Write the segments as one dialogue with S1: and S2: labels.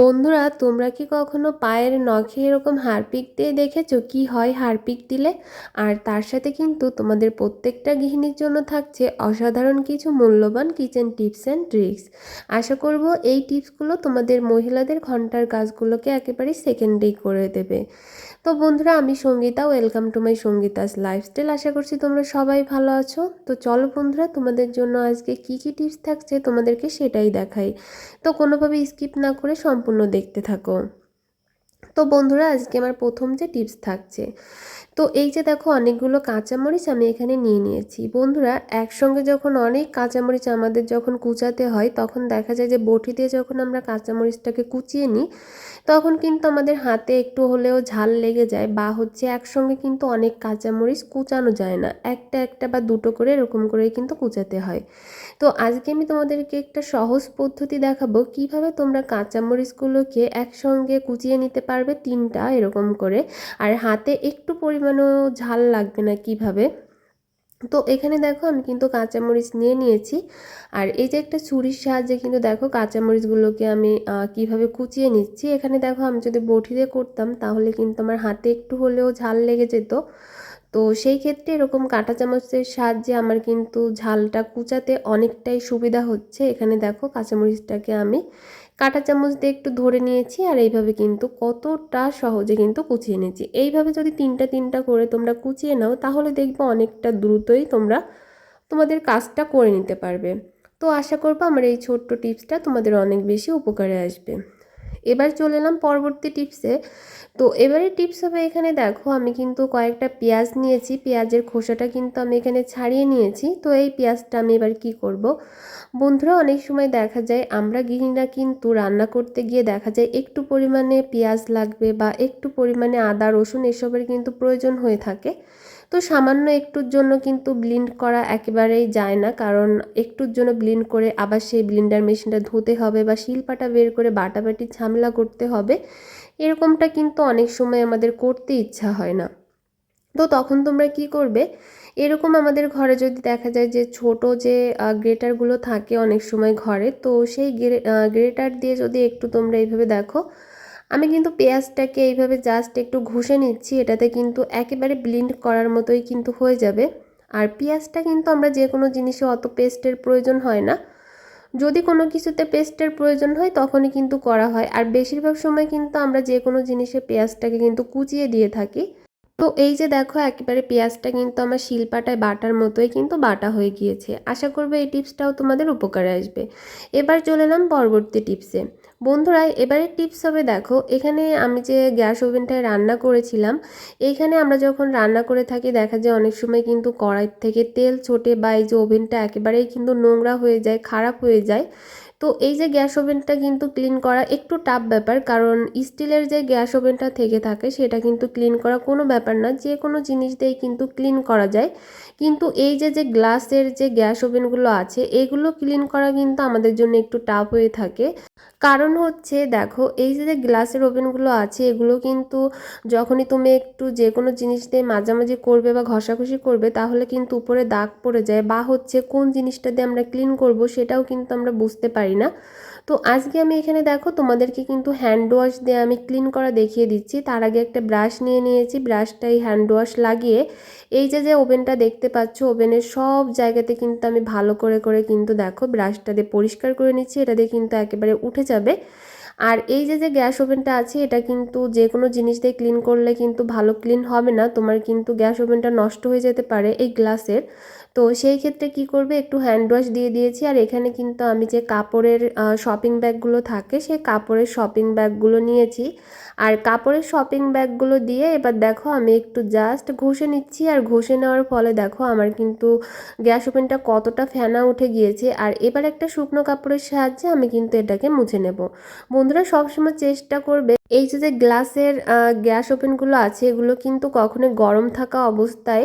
S1: বন্ধুরা, তোমরা কি কখনো পায়ের নখে এরকম হারপিক দিয়ে দেখেছ? কি হয় হারপিক দিলে? আর তার সাথে কিন্তু তোমাদের প্রত্যেকটা গৃহিণীর জন্য থাকছে অসাধারণ কিছু মূল্যবান কিচেন টিপস অ্যান্ড ট্রিক্স আশা করব এই টিপসগুলো তোমাদের মহিলাদের ঘণ্টার কাজগুলোকে একেবারে সেকেন্ডেই করে দেবে। তো বন্ধুরা, আমি Sangeeta welcome to my Sangeeta's lifestyle আশা করছি তোমরা সবাই ভালো আছো। তো চলো বন্ধুরা, তোমাদের জন্য আজকে কি কি টিপস থাকছে তোমাদেরকে সেটাই দেখাই। তো কোনোভাবে স্কিপ না করে দেখতে থাকো। তো বন্ধুরা, আজকে আমার প্রথম যে টিপস থাকছে। তো এই যে দেখো, অনেকগুলো কাঁচামরিচ আমি এখানে নিয়ে নিয়েছি। বন্ধুরা, একসঙ্গে যখন অনেক কাঁচামরিচ আমাদের যখন কুচাতে হয়, তখন দেখা যায় যে বটি দিয়ে যখন আমরা কাঁচামরিচটাকে কুচিয়ে নিই, তখন কিন্তু আমাদের হাতে একটু হলেও ঝাল লেগে যায় বা হচ্ছে একসঙ্গে কিন্তু অনেক কাঁচামরিচ কুচানো যায় না। একটা একটা বা দুটো করে এরকম করেই কিন্তু কুচাতে হয়। তো আজকে আমি তোমাদেরকে একটা সহজ পদ্ধতি দেখাবো, কীভাবে তোমরা কাঁচামরিচগুলোকে একসঙ্গে কুচিয়ে নিতে পারবে তিনটা এরকম করে। আর হাতে একটু পরিমাণও ঝাল লাগবে না কীভাবে। তো এখানে দেখো আমি কিন্তু কাঁচামরিচ নিয়ে নিয়েছি। আর এই যে একটা ছুরির সাহায্যে কিন্তু দেখো কাঁচামরিচগুলোকে আমি কীভাবে কুচিয়ে নিচ্ছি। এখানে দেখো আমি যদি বটি দিয়ে করতাম তাহলে কিন্তু আমার হাতে একটু হলেও ঝাল লেগে যেত। তো সেই ক্ষেত্রে এরকম কাঁটা চামচের সাহায্যে আমার কিন্তু ঝালটা কুচাতে অনেকটাই সুবিধা হচ্ছে। এখানে দেখো কাঁচামরিচটাকে আমি কাঁটা চামচ দিয়ে একটু ধরে নিয়েছি আর এইভাবে কিন্তু কতটা সহজে কিন্তু কুচিয়ে নিয়েছি। এইভাবে যদি তিনটা তিনটা করে তোমরা কুচিয়ে নাও, তাহলে দেখবে অনেকটা দ্রুতই তোমরা তোমাদের কাজটা করে নিতে পারবে। তো আশা করব আমার এই ছোট্ট টিপসটা তোমাদের অনেক বেশি উপকারে আসবে। এবার চলে এলাম পরবর্তী টিপসে তো এবারে টিপস হবে এখানে দেখো, আমি কিন্তু কয়েকটা পেঁয়াজ নিয়েছি, পেঁয়াজের খোসাটা কিন্তু আমি এখানে ছাড়িয়ে নিয়েছি। তো এই পেঁয়াজটা আমি এবার কি করব। বন্ধুরা, অনেক সময় দেখা যায় আমরা গৃহিণীরা কিন্তু রান্না করতে গিয়ে দেখা যায় একটু পরিমাণে পেঁয়াজ লাগবে বা একটু পরিমাণে আদা, রসুন এসবের কিন্তু প্রয়োজন হয়ে থাকে। তো সামান্য একটুর জন্য কিন্তু ব্লিন্ড করা একেবারেই যায় না। কারণ একটুর জন্য ব্লিন্ড করে আবার সেই ব্লিন্ডার মেশিনটা ধুতে হবে বা শিলপাটা বের করে বাটাবাটি ঝামেলা করতে হবে। এরকমটা কিন্তু অনেক সময় আমাদের করতে ইচ্ছা হয় না। তো তখন তোমরা কি করবে? এরকম আমাদের ঘরে যদি দেখা যায় যে ছোট যে গ্রেটারগুলো থাকে অনেক সময় ঘরে, তো সেই গ্রেটার দিয়ে যদি একটু তোমরা এইভাবে দেখো আমি কিন্তু পেঁয়াজটাকে এইভাবে জাস্ট একটু ঘষে নিচ্ছি, এটাতে কিন্তু একেবারে ব্লিন্ড করার মতোই কিন্তু হয়ে যাবে। আর পেঁয়াজটা কিন্তু আমরা যে কোনো জিনিসে অত পেস্টের প্রয়োজন হয় না। যদি কোনো কিছুতে পেস্টের প্রয়োজন হয়, তখনই কিন্তু করা হয়। আর বেশিরভাগ সময় কিন্তু আমরা যে কোনো জিনিসে পেঁয়াজটাকে কিন্তু কুচিয়ে দিয়ে থাকি। তো এই যে দেখো, একেবারে পেঁয়াজটা কিন্তু আমার শিলপাটায় বাটার মতোই কিন্তু বাটা হয়ে গিয়েছে। আশা করব এই টিপসটাও তোমাদের উপকারে আসবে। এবার চলে এলাম পরবর্তী টিপসে। বন্ধুরা, এবারে টিপস হবে দেখো, এখানে আমি যে গ্যাস ওভেনটায় রান্না করেছিলাম, এইখানে আমরা যখন রান্না করে থাকি, দেখা যায় অনেক সময় কিন্তু কড়াই থেকে তেল ছোটে বা এই যে ওভেনটা একেবারেই কিন্তু নোংরা হয়ে যায়, খারাপ হয়ে যায়। তো এই যে গ্যাস ওভেনটা কিন্তু ক্লিন করা একটু টাফ ব্যাপার, কারণ স্টিলের যে গ্যাস ওভেনটা থেকে থাকে সেটা কিন্তু ক্লিন করা কোনো ব্যাপার না, যে কোনো জিনিস দিয়েই কিন্তু ক্লিন করা যায়। কিন্তু এই যে যে গ্লাসের যে গ্যাস ওভেনগুলো আছে, এগুলো ক্লিন করা কিন্তু আমাদের জন্য একটু টাফ হয়ে থাকে। কারণ হচ্ছে, দেখো, এই যে গ্লাসের ওভেনগুলো আছে, এগুলো কিন্তু যখনই তুমি একটু যে কোনো জিনিস দিয়ে মাঝামাঝি করবে বা ঘষাঘষি করবে, তাহলে কিন্তু উপরে দাগ পড়ে যায় বা হচ্ছে কোন জিনিসটা দিয়ে আমরা ক্লিন করব সেটাও কিন্তু আমরা বুঝতে পারি না। তো আজকে আমি এখানে দেখো তোমাদেরকে কিন্তু হ্যান্ড ওয়াশ দিয়ে আমি ক্লিন করা দেখিয়ে দিচ্ছি। তার আগে একটা ব্রাশ নিয়ে নিয়েছি। ব্রাশটাই হ্যান্ড ওয়াশ লাগিয়ে এই যে যে ওভেনটা দেখতে পাচ্ছ ওভেনের সব জায়গাতে কিন্তু আমি ভালো করে করে কিন্তু দেখো ব্রাশটা দিয়ে পরিষ্কার করে নিচ্ছি। এটা দিয়ে কিন্তু একেবারে উঠে যাবে। আর এই যে যে গ্যাস ওভেনটা আছে, এটা কিন্তু যে কোনো জিনিস দিয়ে ক্লিন করলে কিন্তু ভালো ক্লিন হবে না। তোমার কিন্তু গ্যাস ওভেনটা নষ্ট হয়ে যেতে পারে এই গ্লাসের তো সেই ক্ষেত্রে কি করবে? একটু হ্যান্ড ওয়াশ দিয়ে দিয়েছি। আর এখানে কিন্তু আমি যে কাপড়ের শপিং ব্যাগগুলো থাকে সেই কাপড়ের শপিং ব্যাগগুলো নিয়েছি। আর কাপড়ের শপিং ব্যাগগুলো দিয়ে এবার দেখো, আমি একটু জাস্ট ঘষে নিচ্ছি। আর ঘষে নেওয়ার ফলে দেখো, আমার কিন্তু গ্যাস ওভেনটা কতটা ফেনা উঠে গিয়েছে। আর এবার একটা শুকনো কাপড়ের সাহায্যে আমি কিন্তু এটাকে মুছে নেব। বন্ধুরা, সবসময় চেষ্টা করবে এই যে যে গ্লাসের গ্যাস ওভেনগুলো আছে, এগুলো কিন্তু কখনোই গরম থাকা অবস্থায়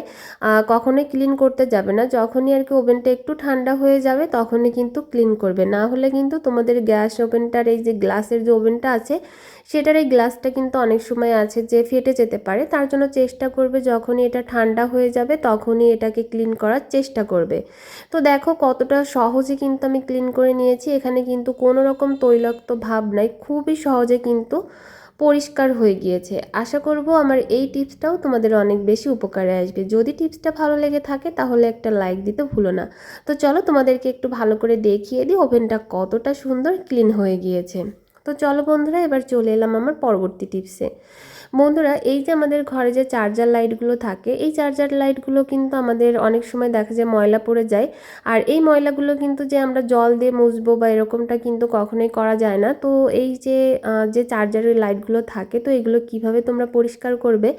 S1: কখনোই ক্লিন করতে যাবে না। যখনই আর কি ওভেনটা একটু ঠান্ডা হয়ে যাবে, তখনই কিন্তু ক্লিন করবে। না হলে কিন্তু তোমাদের গ্যাস ওভেনটার এই যে গ্লাসের যে ওভেনটা আছে, সেটার এই গ্লাসটা কিন্তু অনেক সময় আছে যে ফেটে যেতে পারে। তার জন্য চেষ্টা করবে যখনই এটা ঠান্ডা হয়ে যাবে, তখনই এটাকে ক্লিন করার চেষ্টা করবে। তো দেখো কতটা সহজে কিন্তু আমি ক্লিন করে নিয়েছি। এখানে কিন্তু কোনো রকম তৈলাক্ত ভাব নাই। খুবই সহজে কিন্তু পরিষ্কার হয়ে গিয়েছে। আশা করব আমার এই টিপসটাও তোমাদের অনেক বেশি উপকারে আসবে। যদি টিপসটা ভালো লেগে থাকে তাহলে একটা লাইক দিতে ভুলো না। তো চলো তোমাদেরকে একটু ভালো করে দেখিয়ে দিই ওভেনটা কতটা সুন্দর ক্লিন হয়ে গিয়েছে। তো চলো বন্ধুরা এবার চলে এলাম আমার পরবর্তী টিপসে। বন্ধুরা, এই যে আমাদের ঘরে যে চার্জার লাইটগুলো থাকে, এই চার্জার লাইটগুলো কিন্তু আমাদের অনেক সময় দেখা যায় ময়লা পড়ে যায়। আর এই ময়লাগুলো কিন্তু যে আমরা জল দিয়ে মুছবো বা এরকমটা কিন্তু কখনোই করা যায় না। তো এই যে যে চার্জারের লাইটগুলো থাকে, তো এগুলো কীভাবে তোমরা পরিষ্কার করবে?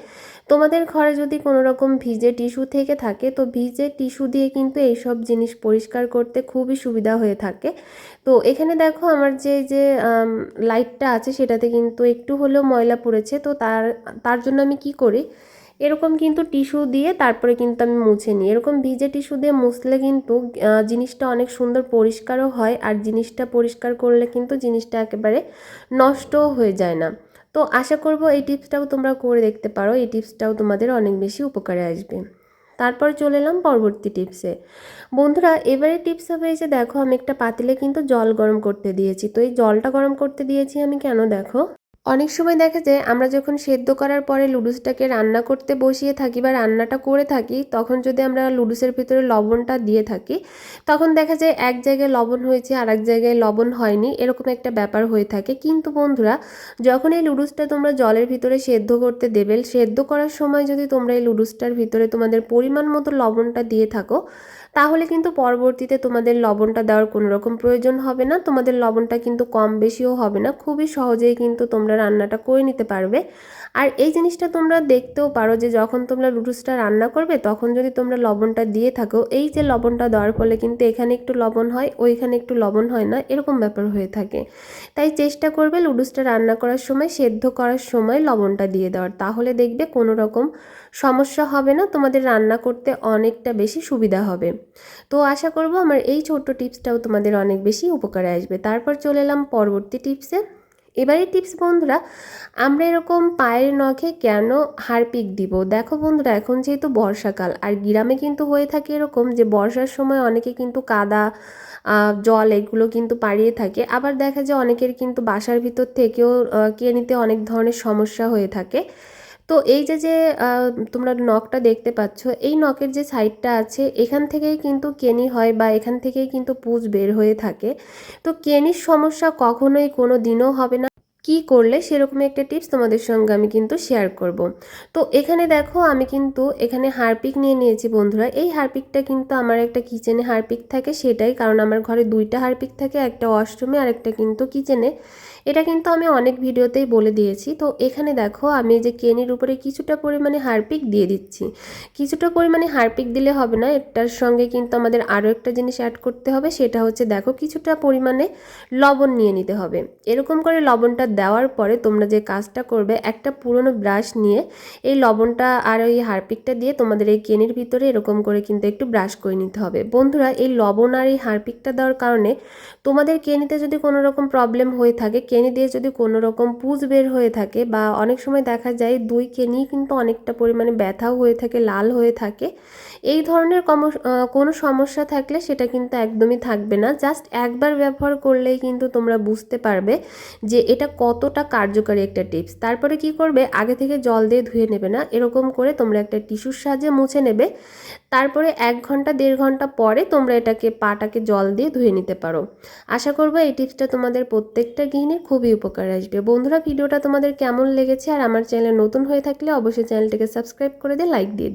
S1: তোমাদের ঘরে যদি কোনো রকম ভিজে টিস্যু থেকে থাকে, তো ভিজে টিস্যু দিয়ে কিন্তু এইসব জিনিস পরিষ্কার করতে খুবই সুবিধা হয়ে থাকে। তো এখানে দেখো আমার যে যে লাইটটা আছে সেটাতে কিন্তু একটু হলেও ময়লা পড়েছে, তো তার তার জন্য আমি কি করি, এরকম কিন্তু টিস্যু দিয়ে তারপরে কিন্তু আমি মুছে নিই। এরকম ভিজে টিস্যু দিয়ে মুছলে কিন্তু জিনিসটা অনেক সুন্দর পরিষ্কারও হয়, আর জিনিসটা পরিষ্কার করলে কিন্তু জিনিসটা একেবারে নষ্টও হয়ে যায় না। তো আশা করব এই টিপসটাও তোমরা করে দেখতে পারো। এই টিপসটাও তোমাদের অনেক বেশি উপকারে আসবে। তারপর চলে এলাম পরবর্তী টিপসে। বন্ধুরা, এবারে টিপস যে, দেখো আমি একটা পাতিলে কিন্তু জল গরম করতে দিয়েছি। তো এই জলটা গরম করতে দিয়েছি আমি কেন? দেখো। অনেক সময় দেখা যায়, আমরা যখন সেদ্ধ করার পরে লুডুসটাকে রান্না করতে বসিয়ে থাকি বা রান্নাটা করে থাকি, তখন যদি আমরা লুডুসের ভিতরে লবণটা দিয়ে থাকি, তখন দেখা যায় এক জায়গায় লবণ হয়েছে আর এক জায়গায় লবণ হয়নি, এরকম একটা ব্যাপার হয়ে থাকে। কিন্তু বন্ধুরা, যখন এই লুডুসটা তোমরা জলের ভিতরে সেদ্ধ করতে দেবে, সেদ্ধ করার সময় যদি তোমরা এই লুডুসটার ভিতরে তোমাদের পরিমাণ মতো লবণটা দিয়ে থাকো তাহলে কিন্তু পরবর্তীতে তোমাদের লবণটা দেওয়ার কোনো রকম প্রয়োজন হবে না। তোমাদের লবণটা কিন্তু কম বেশিও হবে না। খুবই সহজেই কিন্তু তোমরা রান্নাটা করে নিতে পারবে। আর এই জিনিসটা তোমরা দেখতেও পারো যে যখন তোমরা লুডুসটা রান্না করবে, তখন যদি তোমরা লবণটা দিয়ে থাকো, এই যে লবণটা দেওয়ার ফলে কিন্তু এখানে একটু লবণ হয়, ওইখানে একটু লবণ হয় না, এরকম ব্যাপার হয়ে থাকে। তাই চেষ্টা করবে লুডুসটা রান্না করার সময়, সেদ্ধ করার সময় লবণটা দিয়ে দেওয়ার। তাহলে দেখবে কোনো রকম সমস্যা হবে না, তোমাদের রান্না করতে অনেকটা বেশি সুবিধা হবে। তো আশা করব আমার এই ছোট্ট টিপসটাও তোমাদের অনেক বেশি উপকারে আসবে। তারপর চলে এলাম পরবর্তী টিপসে। এবারে টিপস বন্ধুরা, আমরা এরকম পায়ের নখে কেন হারপিক দিব? দেখো বন্ধুরা, এখন যেহেতু বর্ষাকাল, আর গ্রামে কিন্তু হয়ে থাকে এরকম যে বর্ষার সময় অনেকে কিন্তু কাদা জল এগুলো কিন্তু পাড়িয়ে থাকে। আবার দেখা যায় অনেকের কিন্তু বাসার ভিতর থেকেও কে নিতে অনেক ধরনের সমস্যা হয়ে থাকে। তো এই যে যে তোমরা নখটা দেখতে পাচ্ছ, এই নখের যে সাইডটা আছে, এখান থেকেই কিন্তু কেনি হয় বা এখান থেকেই কিন্তু পুজ বের হয়ে থাকে। তো কেনির সমস্যা কখনোই কোনো দিনও হবে না। কি করলে সেরকম একটা টিপস তোমাদের সঙ্গে আমি কিন্তু শেয়ার করব। তো এখানে দেখো, আমি কিন্তু এখানে হারপিক নিয়ে নিয়েছি বন্ধুরা। এই হারপিকটা কিন্তু আমার একটা কিচেনে হারপিক থাকে সেটাই, কারণ আমার ঘরে দুইটা হারপিক থাকে, একটা ওয়াশরুমে আর একটা কিন্তু কিচেনে এটা কিন্তু আমি অনেক ভিডিওতেই বলে দিয়েছি। তো এখানে দেখো, আমি যে কেনির উপরে কিছুটা পরিমাণে হারপিক দিয়ে দিচ্ছি। কিছুটা পরিমাণে হারপিক দিলে হবে না, এটার সঙ্গে কিন্তু আমাদের আরও একটা জিনিস অ্যাড করতে হবে, সেটা হচ্ছে দেখো, কিছুটা পরিমাণে লবণ নিয়ে নিতে হবে। এরকম করে লবণটা দেওয়ার পরে তোমরা যে কাজটা করবে, একটা পুরনো ব্রাশ নিয়ে এই লবণটা আর ওই হারপিকটা দিয়ে তোমাদের এই কেনির ভিতরে এরকম করে কিন্তু একটু ব্রাশ করে নিতে হবে। বন্ধুরা, এই লবণ আর এই হারপিকটা দেওয়ার কারণে তোমাদের কেনিতে যদি কোনো রকম প্রবলেম হয়ে থাকে কেনি দিয়ে যদি কোনো রকম পুজ বের হয়ে থাকে বা অনেক সময় দেখা যায় দুই কেনি কিন্তু অনেকটা পরিমাণে ব্যথাও হয়ে থাকে, লাল হয়ে থাকে, এই ধরনের কোনো সমস্যা থাকলে সেটা কিন্তু একদমই থাকবে না। জাস্ট একবার ব্যবহার করলেই কিন্তু তোমরা বুঝতে পারবে যে এটা কতটা কার্যকারী একটা টিপস। তারপরে কি করবে? আগে থেকে জল দিয়ে ধুয়ে নেবে না, এরকম করে তোমরা একটা টিস্যুর সাহায্যে মুছে নেবে। তারপরে এক ঘণ্টা, দেড় ঘণ্টা পরে তোমরা এটাকে, পাটাকে জল দিয়ে ধুয়ে নিতে পারো। আশা করব এই টিপসটা তোমাদের প্রত্যেকটা গৃহিণীর খুবই উপকার আসবে। বন্ধুরা, ভিডিওটা তোমাদের কেমন লেগেছে আর আমার চ্যানেলে নতুন হয়ে থাকলে অবশ্যই চ্যানেলটিকে সাবস্ক্রাইব করে দিয়ে লাইক দিয়ে